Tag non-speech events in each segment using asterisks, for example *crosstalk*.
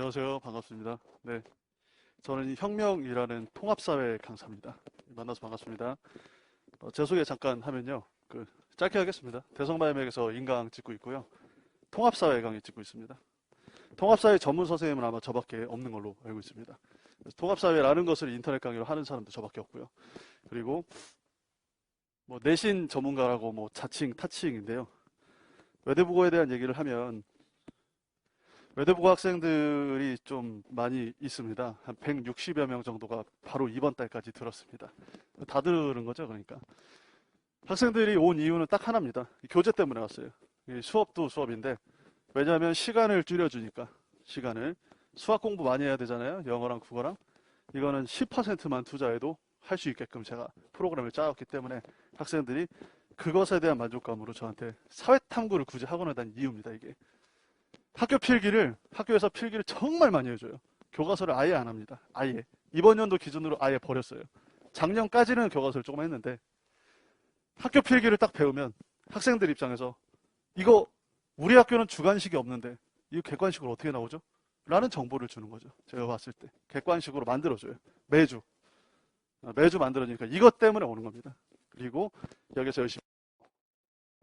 안녕하세요. 반갑습니다. 네. 저는 이 혁명이라는 통합사회 강사입니다. 만나서 반갑습니다. 어, 제 소개 잠깐 하면요. 그, 짧게 하겠습니다. 대성마엠에서 인강 찍고 있고요. 통합사회 강의 찍고 있습니다. 통합사회 전문 선생님은 아마 저밖에 없는 걸로 알고 있습니다. 통합사회라는 것을 인터넷 강의로 하는 사람도 저밖에 없고요. 그리고 뭐 내신 전문가라고 뭐 자칭 타칭인데요. 외대국어에 대한 얘기를 하면 외대국어 학생들이 좀 많이 있습니다. 한 160여 명 정도가 바로 이번 달까지 들었습니다. 다 들은 거죠, 그러니까. 학생들이 온 이유는 딱 하나입니다. 교재 때문에 왔어요. 이 수업도 수업인데, 왜냐하면 시간을 줄여주니까, 시간을. 수학 공부 많이 해야 되잖아요. 영어랑 국어랑. 이거는 10%만 투자해도 할 수 있게끔 제가 프로그램을 짜왔기 때문에 학생들이 그것에 대한 만족감으로 저한테 사회 탐구를 굳이 학원에 다닌 이유입니다, 이게. 학교 필기를 학교에서 필기를 정말 많이 해줘요. 교과서를 아예 안 합니다. 아예 이번 연도 기준으로 아예 버렸어요. 작년까지는 교과서를 조금 했는데 학교 필기를 딱 배우면 학생들 입장에서 이거 우리 학교는 주관식이 없는데 이거 객관식으로 어떻게 나오죠? 라는 정보를 주는 거죠. 제가 봤을 때 객관식으로 만들어줘요. 매주 아, 매주 만들어지니까 이것 때문에 오는 겁니다. 그리고 여기서 열심히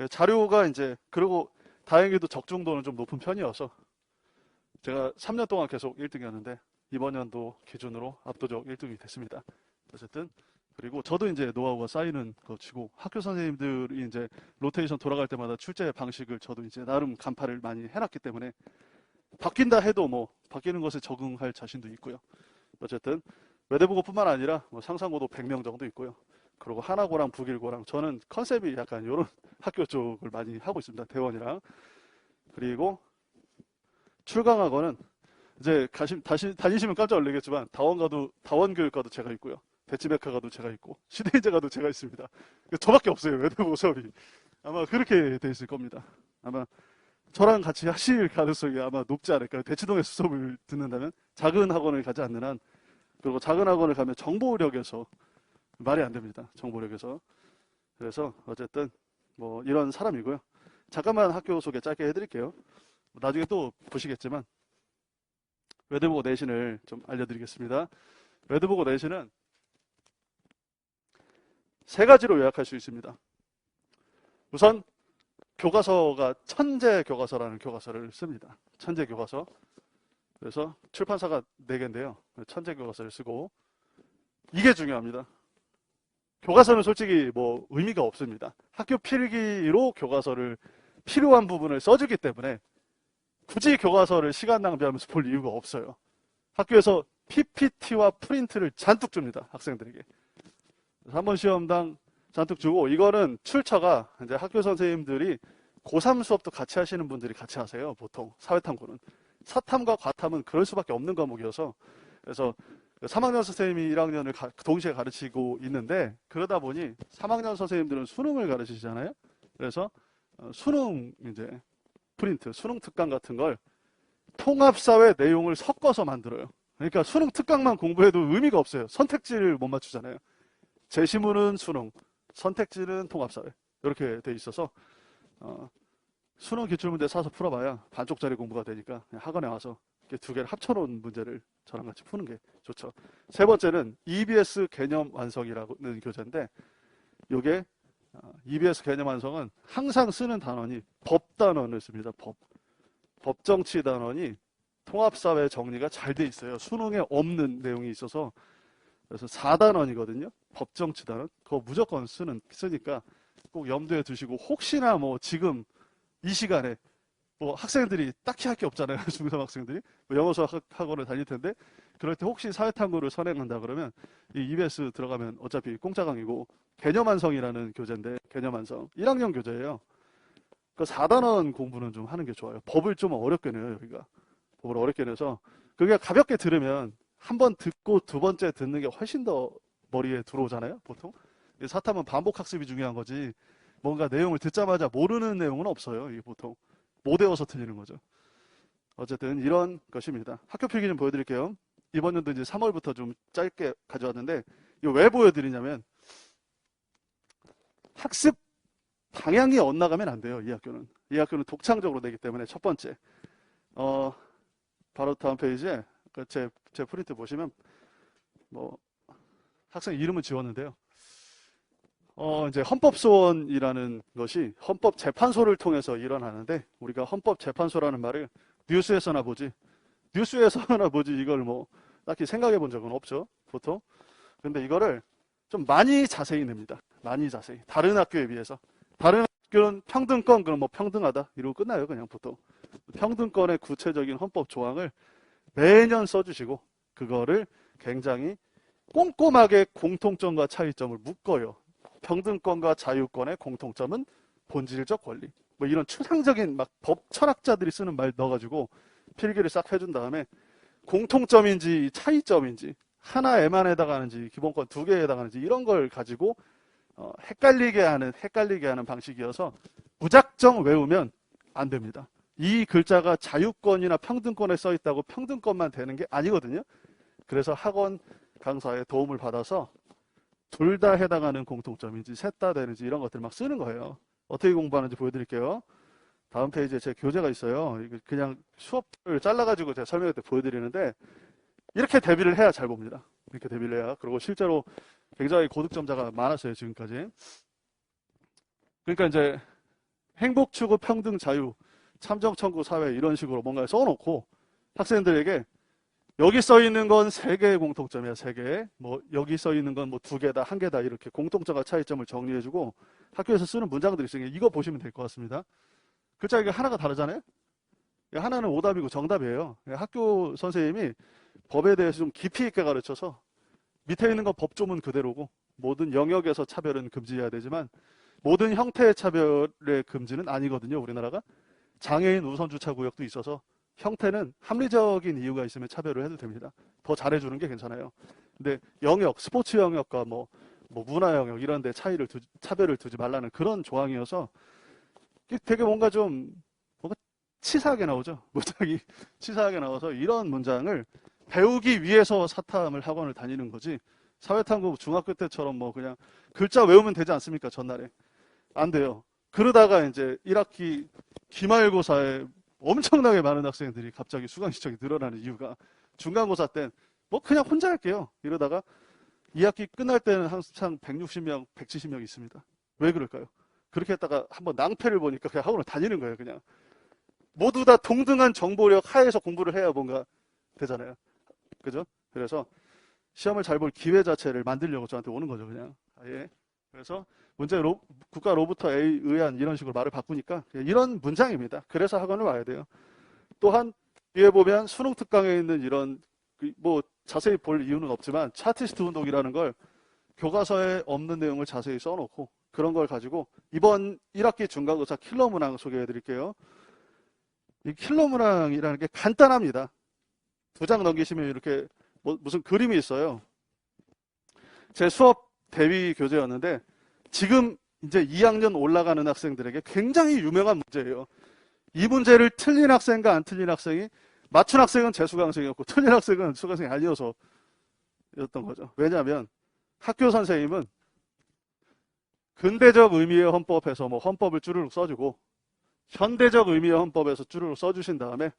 자료가 이제 그리고 다행히도 적중도는 좀 높은 편이어서 제가 3년 동안 계속 1등이었는데 이번 연도 기준으로 압도적 1등이 됐습니다. 어쨌든 그리고 저도 이제 노하우가 쌓이는 것이고 학교 선생님들이 이제 로테이션 돌아갈 때마다 출제 방식을 저도 이제 나름 간파를 많이 해놨기 때문에 바뀐다 해도 뭐 바뀌는 것에 적응할 자신도 있고요. 어쨌든 외대부고뿐만 아니라 뭐 상상고도 100명 정도 있고요. 그리고 하나고랑 북일고랑 저는 컨셉이 약간 이런 *laughs* 학교 쪽을 많이 하고 있습니다. 대원이랑. 그리고 출강학원은 이제 가시, 다시, 다니시면 깜짝 놀라겠지만 다원가도 다원교육과도 제가 있고요. 대치백화가도 제가 있고 시대인재가도 제가 있습니다. 저밖에 없어요. 외대부 수업이. 아마 그렇게 돼 있을 겁니다. 아마 저랑 같이 하실 가능성이 아마 높지 않을까요? 대치동에서 수업을 듣는다면 작은 학원을 가지 않는 한 그리고 작은 학원을 가면 정보력에서 말이 안 됩니다. 정보력에서. 그래서 어쨌든 뭐 이런 사람이고요. 잠깐만 학교 소개 짧게 해드릴게요. 나중에 또 보시겠지만 외대보고 내신을 좀 알려드리겠습니다. 외대보고 내신은 세 가지로 요약할 수 있습니다. 우선 교과서가 천재 교과서라는 교과서를 씁니다. 천재 교과서. 그래서 출판사가 네 개인데요. 천재 교과서를 쓰고 이게 중요합니다. 교과서는 솔직히 뭐 의미가 없습니다. 학교 필기로 교과서를 필요한 부분을 써주기 때문에 굳이 교과서를 시간 낭비하면서 볼 이유가 없어요. 학교에서 PPT와 프린트를 잔뜩 줍니다. 학생들에게. 한 번 시험당 잔뜩 주고 이거는 출처가 이제 학교 선생님들이 고3 수업도 같이 하시는 분들이 같이 하세요. 보통 사회탐구는. 사탐과 과탐은 그럴 수밖에 없는 과목이어서 그래서 3학년 선생님이 1학년을 가, 동시에 가르치고 있는데 그러다 보니 3학년 선생님들은 수능을 가르치잖아요. 그래서 어, 수능 이제 프린트, 수능 특강 같은 걸 통합사회 내용을 섞어서 만들어요. 그러니까 수능 특강만 공부해도 의미가 없어요. 선택지를 못 맞추잖아요. 제시문은 수능, 선택지는 통합사회 이렇게 돼 있어서 어, 수능 기출문제 사서 풀어봐야 반쪽짜리 공부가 되니까 학원에 와서 두 개를 합쳐놓은 문제를 저랑 같이 푸는 게 좋죠. 세 번째는 EBS 개념 완성이라는 교재인데 이게 EBS 개념 완성은 항상 쓰는 단원이 법 단원을 씁니다. 법. 법정치 단원이 통합사회 정리가 잘 돼 있어요. 수능에 없는 내용이 있어서 그래서 4단원이거든요. 법정치 단원. 그거 무조건 쓰는 쓰니까 꼭 염두에 두시고 혹시나 뭐 지금 이 시간에 뭐 학생들이 딱히 할 게 없잖아요. *laughs* 중3 학생들이 뭐 영어 수학 학원을 다닐 텐데 그럴 때 혹시 사회탐구를 선행한다 그러면 이 EBS 들어가면 어차피 공짜 강의고 개념완성이라는 교재인데 개념완성 1학년 교재예요. 그 4단원 공부는 좀 하는 게 좋아요. 법을 좀 어렵게 내요 여기가 법을 어렵게 내서 그게 가볍게 들으면 한 번 듣고 두 번째 듣는 게 훨씬 더 머리에 들어오잖아요. 보통 사탐은 반복 학습이 중요한 거지 뭔가 내용을 듣자마자 모르는 내용은 없어요. 이게 보통 못 외워서 틀리는 거죠. 어쨌든 이런 것입니다. 학교 필기 좀 보여드릴게요. 이번 연도 이제 3월부터 좀 짧게 가져왔는데 이거 왜 보여드리냐면 학습 방향이 엇나가면 안 돼요. 이 학교는. 이 학교는 독창적으로 되기 때문에 첫 번째 어, 바로 다음 페이지에 그 제, 제 프린트 보시면 뭐 학생 이름은 지웠는데요. 어, 이제 헌법소원이라는 것이 헌법재판소를 통해서 일어나는데 우리가 헌법재판소라는 말을 뉴스에서나 보지 뉴스에서나 *laughs* 보지 이걸 뭐 딱히 생각해 본 적은 없죠. 보통. 근데 이거를 좀 많이 자세히 냅니다. 많이 자세히. 다른 학교에 비해서. 다른 학교는 평등권 그럼 뭐 평등하다 이러고 끝나요. 그냥 보통. 평등권의 구체적인 헌법 조항을 매년 써주시고 그거를 굉장히 꼼꼼하게 공통점과 차이점을 묶어요. 평등권과 자유권의 공통점은 본질적 권리. 뭐 이런 추상적인 막 법 철학자들이 쓰는 말 넣어가지고 필기를 싹 해준 다음에 공통점인지 차이점인지 하나에만 해당하는지 기본권 두 개에 해당하는지 이런 걸 가지고 어, 헷갈리게 하는 헷갈리게 하는 방식이어서 무작정 외우면 안 됩니다. 이 글자가 자유권이나 평등권에 써 있다고 평등권만 되는 게 아니거든요. 그래서 학원 강사의 도움을 받아서 둘 다 해당하는 공통점인지 셋 다 되는지 이런 것들 막 쓰는 거예요. 어떻게 공부하는지 보여드릴게요. 다음 페이지에 제 교재가 있어요. 그냥 수업을 잘라가지고 제가 설명할 때 보여드리는데 이렇게 대비를 해야 잘 봅니다. 이렇게 대비를 해야. 그리고 실제로 굉장히 고득점자가 많았어요. 지금까지. 그러니까 이제 행복 추구 평등 자유 참정 청구 사회 이런 식으로 뭔가 써놓고 학생들에게 여기 써 있는 건 세 개의 공통점이야, 세 개. 뭐 여기 써 있는 건 뭐 두 개다, 한 개다 이렇게 공통점과 차이점을 정리해주고 학교에서 쓰는 문장들이 있으니까 이거 보시면 될 것 같습니다. 글자 이게 하나가 다르잖아요. 하나는 오답이고 정답이에요. 학교 선생님이 법에 대해서 좀 깊이 있게 가르쳐서 밑에 있는 건 법조문 그대로고 모든 영역에서 차별은 금지해야 되지만 모든 형태의 차별의 금지는 아니거든요. 우리나라가 장애인 우선주차 구역도 있어서 형태는 합리적인 이유가 있으면 차별을 해도 됩니다. 더 잘해주는 게 괜찮아요. 근데 영역, 스포츠 영역과 뭐, 뭐 문화 영역 이런 데 차이를 두, 차별을 두지 말라는 그런 조항이어서 되게 뭔가 좀 뭔가 치사하게 나오죠. *laughs* 문장이 치사하게 나와서 이런 문장을 배우기 위해서 사탐을 학원을 다니는 거지 사회탐구 중학교 때처럼 뭐 그냥 글자 외우면 되지 않습니까? 전날에. 안 돼요. 그러다가 이제 1학기 기말고사에 엄청나게 많은 학생들이 갑자기 수강 신청이 늘어나는 이유가 중간고사 땐 뭐 그냥 혼자 할게요. 이러다가 2학기 끝날 때는 항상 160명, 170명 있습니다. 왜 그럴까요? 그렇게 했다가 한번 낭패를 보니까 그냥 학원을 다니는 거예요. 그냥 모두 다 동등한 정보력 하에서 공부를 해야 뭔가 되잖아요. 그죠? 그래서 시험을 잘 볼 기회 자체를 만들려고 저한테 오는 거죠. 그냥 아예. 그래서 문제 로, 국가 로부터 A 의안 이런 식으로 말을 바꾸니까 이런 문장입니다. 그래서 학원을 와야 돼요. 또한 뒤에 보면 수능 특강에 있는 이런 그뭐 자세히 볼 이유는 없지만 차티스트 운동이라는 걸 교과서에 없는 내용을 자세히 써놓고 그런 걸 가지고 이번 1학기 중간고사 킬러 문항 소개해 드릴게요. 이 킬러 문항이라는 게 간단합니다. 두 장 넘기시면 이렇게 뭐 무슨 그림이 있어요. 제 수업 대위 교재였는데 지금 이제 2학년 올라가는 학생들에게 굉장히 유명한 문제예요. 이 문제를 틀린 학생과 안 틀린 학생이 맞춘 학생은 재수강생이었고 틀린 학생은 수강생이 아니어서 였던 거죠. 왜냐하면 학교 선생님은 근대적 의미의 헌법에서 뭐 헌법을 쭈르륵 써주고 현대적 의미의 헌법에서 쭈르륵 써주신 다음에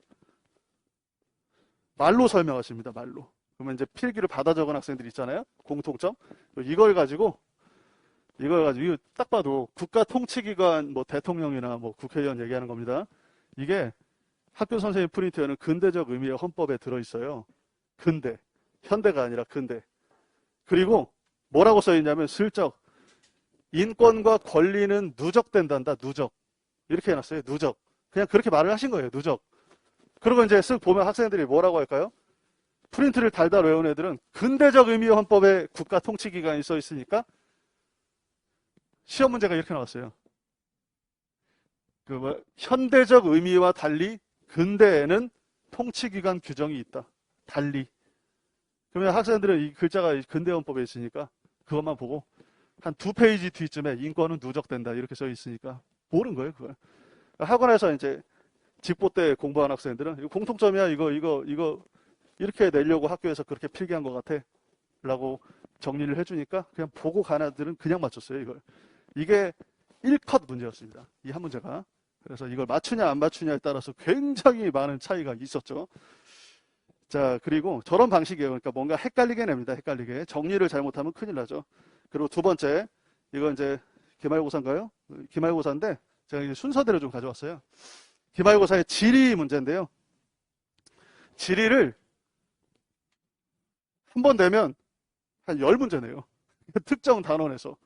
말로 설명하십니다. 말로. 그러면 이제 필기를 받아 적은 학생들 있잖아요. 공통점. 이걸 가지고 이걸 가지고 딱 봐도 국가 통치기관 뭐 대통령이나 뭐 국회의원 얘기하는 겁니다. 이게 학교 선생님 프린트에는 근대적 의미의 헌법에 들어 있어요. 근대. 현대가 아니라 근대. 그리고 뭐라고 써 있냐면 슬쩍 인권과 권리는 누적된단다. 누적. 이렇게 해놨어요. 누적. 그냥 그렇게 말을 하신 거예요. 누적. 그리고 이제 쓱 보면 학생들이 뭐라고 할까요? 프린트를 달달 외운 애들은 근대적 의미의 헌법에 국가 통치 기관이 써 있으니까 시험 문제가 이렇게 나왔어요. 그 뭐, 현대적 의미와 달리 근대에는 통치기관 규정이 있다. 달리. 그러면 학생들은 이 글자가 근대 헌법에 있으니까 그것만 보고 한 두 페이지 뒤쯤에 인권은 누적된다 이렇게 써 있으니까 모르는 거예요 그걸. 학원에서 이제 직보 때 공부한 학생들은 공통점이야 이거 이거 이거 이렇게 내려고 학교에서 그렇게 필기한 것 같아 라고 정리를 해주니까 그냥 보고 간 애들은 그냥 맞췄어요 이걸. 이게 1컷 문제였습니다. 이 한 문제가. 그래서 이걸 맞추냐 안 맞추냐에 따라서 굉장히 많은 차이가 있었죠. 자, 그리고 저런 방식이에요. 그러니까 뭔가 헷갈리게 냅니다. 헷갈리게. 정리를 잘못하면 큰일 나죠. 그리고 두 번째, 이건 이제 기말고사인가요? 기말고사인데 제가 이제 순서대로 좀 가져왔어요. 기말고사의 지리 문제인데요. 지리를 한번 내면 한 10문제 내요. *laughs* 특정 단원에서.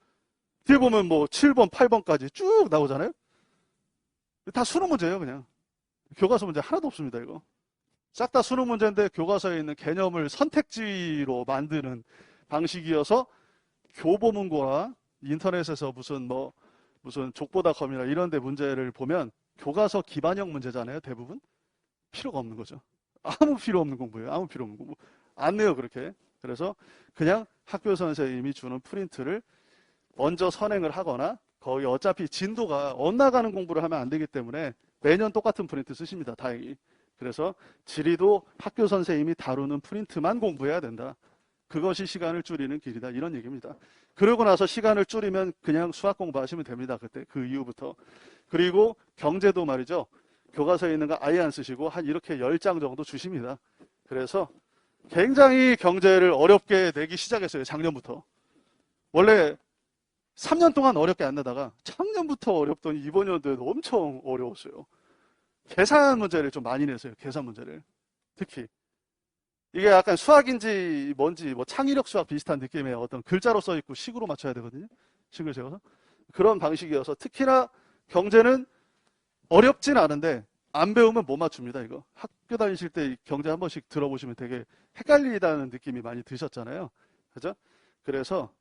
뒤에 보면 뭐 7번, 8번까지 쭉 나오잖아요. 다 수능 문제예요, 그냥. 교과서 문제 하나도 없습니다, 이거. 싹 다 수능 문제인데 교과서에 있는 개념을 선택지로 만드는 방식이어서 교보문고나 인터넷에서 무슨 뭐 무슨 족보다컴이나 이런 데 문제를 보면 교과서 기반형 문제잖아요, 대부분. 필요가 없는 거죠. 아무 필요 없는 공부예요. 아무 필요 없는 공부. 안 내요, 그렇게. 그래서 그냥 학교 선생님이 주는 프린트를 먼저 선행을 하거나 거의 어차피 진도가 엇나가는 공부를 하면 안 되기 때문에 매년 똑같은 프린트 쓰십니다. 다행히. 그래서 지리도 학교 선생님이 다루는 프린트만 공부해야 된다. 그것이 시간을 줄이는 길이다. 이런 얘기입니다. 그러고 나서 시간을 줄이면 그냥 수학 공부하시면 됩니다. 그때 그 이후부터. 그리고 경제도 말이죠. 교과서에 있는 거 아예 안 쓰시고 한 이렇게 10장 정도 주십니다. 그래서 굉장히 경제를 어렵게 내기 시작했어요. 작년부터. 원래 3년 동안 어렵게 안 내다가 작년부터 어렵더니 이번 연도에도 엄청 어려웠어요. 계산 문제를 좀 많이 냈어요. 계산 문제를. 특히. 이게 약간 수학인지 뭔지 뭐 창의력 수학 비슷한 느낌의 어떤 글자로 써 있고 식으로 맞춰야 되거든요. 식을 세워서. 그런 방식이어서 특히나 경제는 어렵진 않은데 안 배우면 못 맞춥니다. 이거 학교 다니실 때 경제 한 번씩 들어보시면 되게 헷갈리다는 느낌이 많이 드셨잖아요. 그죠? 그래서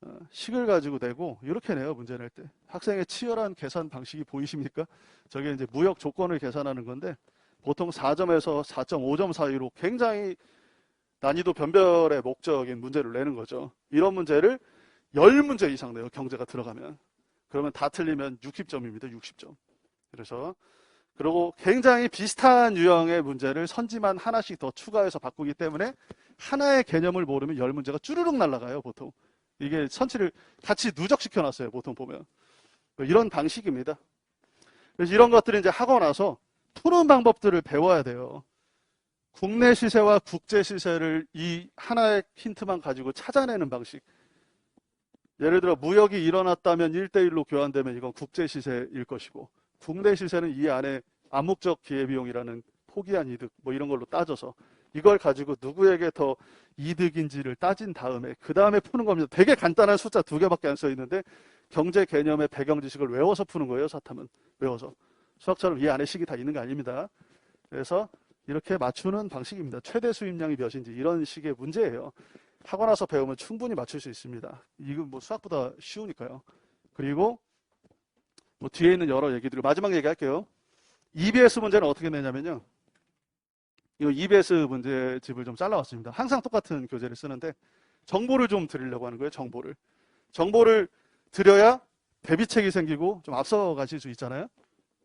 어, 식을 가지고 내고 이렇게 내요 문제 낼 때. 학생의 치열한 계산 방식이 보이십니까? 저게 이제 무역 조건을 계산하는 건데 보통 4점에서 4.5점 사이로 굉장히 난이도 변별의 목적인 문제를 내는 거죠. 이런 문제를 10문제 이상 내요. 경제가 들어가면. 그러면 다 틀리면 60점입니다. 60점. 그래서 그리고 굉장히 비슷한 유형의 문제를 선지만 하나씩 더 추가해서 바꾸기 때문에 하나의 개념을 모르면 10문제가 쭈르륵 날아가요. 보통. 이게 선치를 같이 누적시켜 놨어요. 보통 보면. 이런 방식입니다. 그래서 이런 것들을 이제 하고 나서 푸는 방법들을 배워야 돼요. 국내 시세와 국제 시세를 이 하나의 힌트만 가지고 찾아내는 방식. 예를 들어 무역이 일어났다면 1대1로 교환되면 이건 국제 시세일 것이고 국내 시세는 이 안에 암묵적 기회비용이라는 포기한 이득 뭐 이런 걸로 따져서 이걸 가지고 누구에게 더 이득인지를 따진 다음에 그 다음에 푸는 겁니다. 되게 간단한 숫자 두 개밖에 안 써 있는데 경제 개념의 배경 지식을 외워서 푸는 거예요. 사탐은 외워서 수학처럼 이 안에 식이 다 있는 거 아닙니다. 그래서 이렇게 맞추는 방식입니다. 최대 수입량이 몇인지 이런 식의 문제예요. 하고 나서 배우면 충분히 맞출 수 있습니다. 이건 뭐 수학보다 쉬우니까요. 그리고 뭐 뒤에 있는 여러 얘기들을 마지막 얘기할게요. EBS 문제는 어떻게 내냐면요. 이 EBS 문제집을 좀 잘라왔습니다. 항상 똑같은 교재를 쓰는데 정보를 좀 드리려고 하는 거예요. 정보를. 정보를 드려야 대비책이 생기고 좀 앞서 가실 수 있잖아요.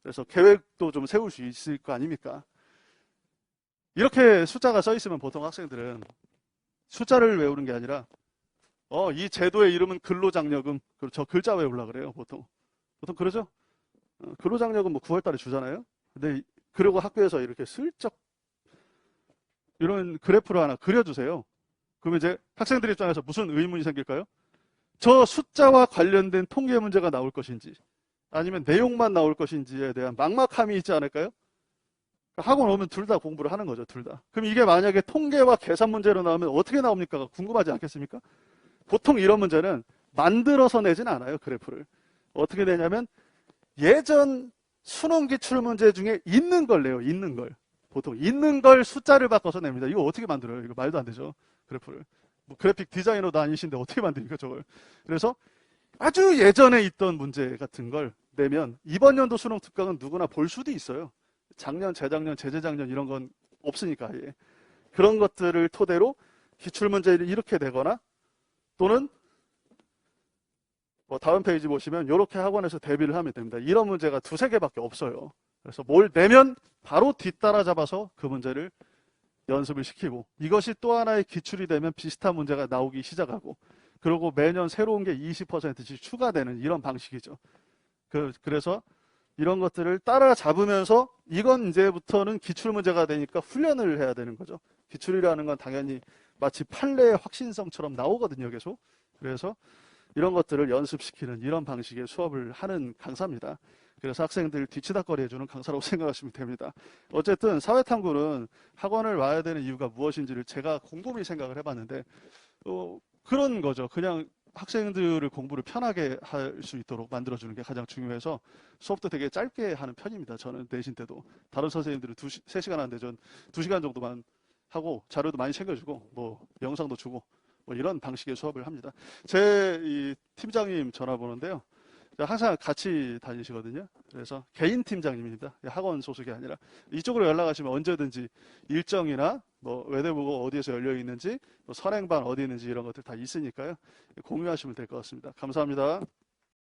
그래서 계획도 좀 세울 수 있을 거 아닙니까? 이렇게 숫자가 써 있으면 보통 학생들은 숫자를 외우는 게 아니라 어, 이 제도의 이름은 근로장려금. 저 글자 외우려 그래요, 보통. 보통 그러죠? 어, 근로장려금 뭐 9월 달에 주잖아요? 근데 그리고 학교에서 이렇게 슬쩍 이런 그래프를 하나 그려주세요. 그러면 이제 학생들 입장에서 무슨 의문이 생길까요? 저 숫자와 관련된 통계 문제가 나올 것인지 아니면 내용만 나올 것인지에 대한 막막함이 있지 않을까요? 학원 오면 둘 다 공부를 하는 거죠, 둘 다. 그럼 이게 만약에 통계와 계산 문제로 나오면 어떻게 나옵니까? 궁금하지 않겠습니까? 보통 이런 문제는 만들어서 내진 않아요, 그래프를. 어떻게 되냐면 예전 수능 기출 문제 중에 있는 걸 내요, 있는 걸. 보통 있는 걸 숫자를 바꿔서 냅니다. 이거 어떻게 만들어요? 이거 말도 안 되죠, 그래프를. 뭐 그래픽 디자이너도 아니신데 어떻게 만듭니까, 저걸. 그래서 아주 예전에 있던 문제 같은 걸 내면 이번 연도 수능 특강은 누구나 볼 수도 있어요. 작년, 재작년, 재재작년 이런 건 없으니까 예. 그런 것들을 토대로 기출문제를 이렇게 되거나 또는 뭐 다음 페이지 보시면 이렇게 학원에서 대비를 하면 됩니다. 이런 문제가 두세 개밖에 없어요. 그래서 뭘 내면 바로 뒤따라 잡아서 그 문제를 연습을 시키고 이것이 또 하나의 기출이 되면 비슷한 문제가 나오기 시작하고 그리고 매년 새로운 게 20%씩 추가되는 이런 방식이죠. 그, 그래서 이런 것들을 따라잡으면서 이건 이제부터는 기출 문제가 되니까 훈련을 해야 되는 거죠. 기출이라는 건 당연히 마치 판례의 확신성처럼 나오거든요, 계속. 그래서 이런 것들을 연습시키는 이런 방식의 수업을 하는 강사입니다. 그래서 학생들 뒤치다거리 해주는 강사라고 *laughs* 생각하시면 됩니다. 어쨌든 사회탐구는 학원을 와야 되는 이유가 무엇인지를 제가 곰곰이 생각을 해봤는데, 어, 그런 거죠. 그냥 학생들을 공부를 편하게 할 수 있도록 만들어주는 게 가장 중요해서 수업도 되게 짧게 하는 편입니다. 저는 내신 때도. 다른 선생님들은 두 시, 세 시간 하는데 전두 시간 정도만 하고 자료도 많이 챙겨주고 뭐 영상도 주고 뭐 이런 방식의 수업을 합니다. 제이 팀장님 전화번호인데요. 항상 같이 다니시거든요. 그래서 개인 팀장님입니다. 학원 소속이 아니라 이쪽으로 연락하시면 언제든지 일정이나 뭐 외대부고 어디에서 열려 있는지 뭐 선행반 어디 있는지 이런 것들 다 있으니까요. 공유하시면 될 것 같습니다. 감사합니다.